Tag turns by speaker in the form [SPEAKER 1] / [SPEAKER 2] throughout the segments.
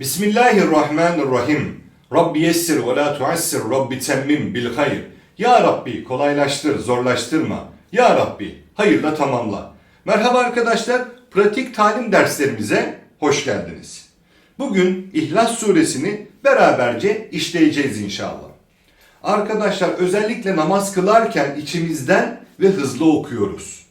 [SPEAKER 1] Bismillahirrahmanirrahim. Rabbi yessir ve la tuassir. Rabbi temmim bil hayr. Ya Rabbi kolaylaştır, zorlaştırma. Ya Rabbi hayırla tamamla. Merhaba arkadaşlar. Pratik talim derslerimize hoş geldiniz. Bugün İhlas suresini beraberce işleyeceğiz inşallah. Arkadaşlar özellikle namaz kılarken içimizden ve hızlı okuyoruz.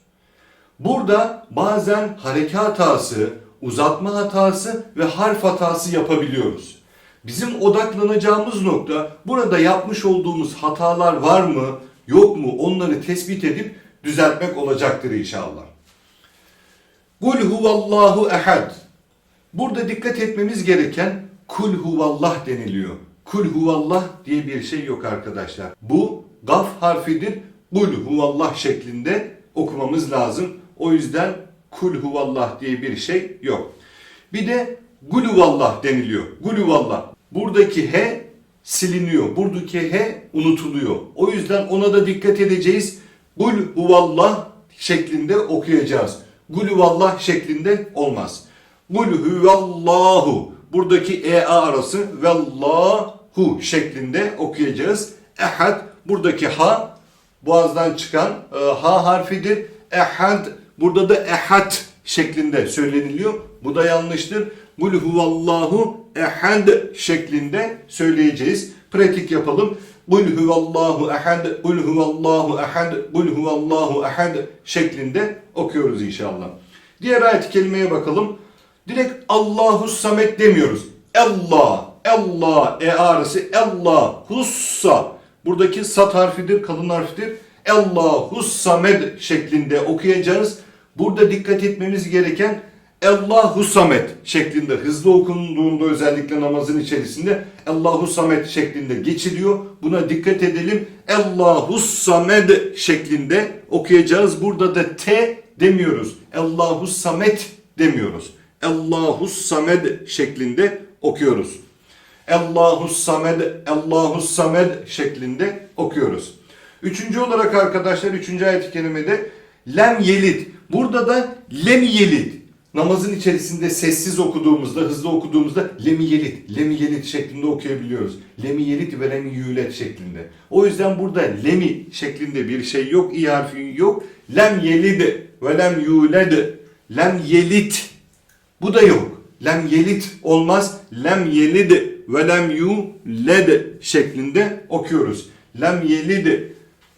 [SPEAKER 1] Burada bazen hareket hatası, uzatma hatası ve harf hatası yapabiliyoruz. Bizim odaklanacağımız nokta burada yapmış olduğumuz hatalar var mı, yok mu onları tespit edip düzeltmek olacaktır inşallah. Kul huvallahu ehad. Burada dikkat etmemiz gereken kul huvallah deniliyor. Kul huvallah diye bir şey yok arkadaşlar. Bu gaf harfidir. Kul huvallah şeklinde okumamız lazım. O yüzden kul huvallah diye bir şey yok. Bir de guluvallah deniliyor. Guluvallah. Buradaki he siliniyor. Buradaki he unutuluyor. O yüzden ona da dikkat edeceğiz. Gul huvallah şeklinde okuyacağız. Guluvallah şeklinde olmaz. Kul huvallahu. Buradaki e-a arası vallahu şeklinde okuyacağız. Ehad buradaki ha boğazdan çıkan e, ha harfidir. Ehad burada da ehad şeklinde söyleniliyor. Bu da yanlıştır. Kul huvallahu ehad şeklinde söyleyeceğiz. Pratik yapalım. Kul huvallahu ehad, kul huvallahu ehad, kul huvallahu ehad şeklinde okuyoruz inşallah. Diğer ayet-i kerimeye bakalım. Direkt Allahu Samet demiyoruz. Allah, Allah, e arası Allah, hussa. Buradaki sat harfidir, kalın harfidir. Allahu Samed şeklinde okuyacağız. Burada dikkat etmemiz gereken Allahu Samet şeklinde hızlı okunduğunda özellikle namazın içerisinde Allahu Samet şeklinde geçiliyor. Buna dikkat edelim. Allahu Samed şeklinde okuyacağız. Burada da T demiyoruz. Allahu Samet demiyoruz. Allahu Samed şeklinde okuyoruz. Allahu Samed, Allahu Samed şeklinde okuyoruz. Üçüncü olarak arkadaşlar üçüncü ayet-i kerimede lem yelit. Burada da lem yelit. Namazın içerisinde sessiz okuduğumuzda, hızlı okuduğumuzda lemi yelit, lemi yelit şeklinde okuyabiliyoruz. Lemi yelit ve lemi yület şeklinde. O yüzden burada lemi şeklinde bir şey yok, i harfi yok. Lem yelid ve lem yuled, lem yelit. Bu da yok. Lem yelit olmaz. Lem yelid ve lem yuled şeklinde okuyoruz. Lem yelid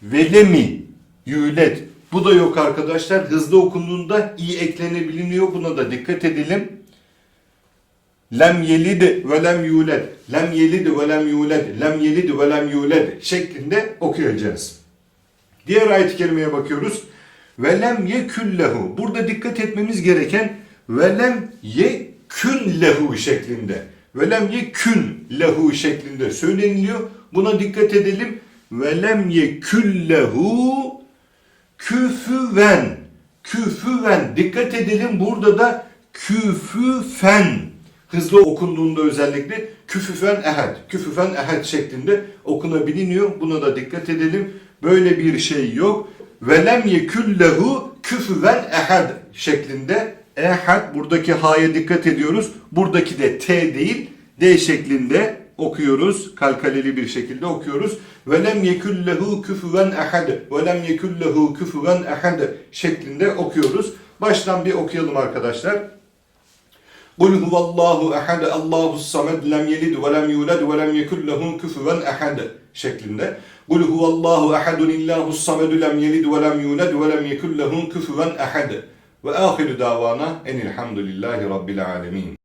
[SPEAKER 1] ve lemi yuled. Bu da yok arkadaşlar. Hızlı okunduğunda i eklenebiliyor. Buna da dikkat edelim. Lem yelid ve lem yuled. Lem yelid ve lem yuled. Lem yelid ve lem yuled şeklinde okuyacağız. Diğer ayet-i kerimeye bakıyoruz. Ve lem yeküllehu. Burada dikkat etmemiz gereken ve lem yekün lehu şeklinde. Ve lem yekün lehu şeklinde söyleniliyor. Buna dikkat edelim. Ve lem yekün lehu küfüven. Küfüven. Dikkat edelim burada da küfüfen. Hızlı okunduğunda özellikle küfüfen ehad. Küfüfen ehad şeklinde okunabiliyor. Buna da dikkat edelim. Böyle bir şey yok. Ve lem yekullehu küfüven ehad şeklinde ehad buradaki ha'ya dikkat ediyoruz. Buradaki de t değil d şeklinde okuyoruz. Kalkaleli bir şekilde okuyoruz. Ve lem yekullehu küfüven ehad ve lem yekullehu küfüven ehad şeklinde okuyoruz. Baştan bir okuyalım arkadaşlar. Kul huvallahu ehad Allahu samed lem yelid ve lem yulad ve lem yekun lehu kufuven ehad şeklinde. Kul huvallahu ehadun illahu samed lem yelid ve lem yulad ve lem yekun lehu kufuven ehad. Ve ahiru davana enilhamdülillahi rabbil alemin.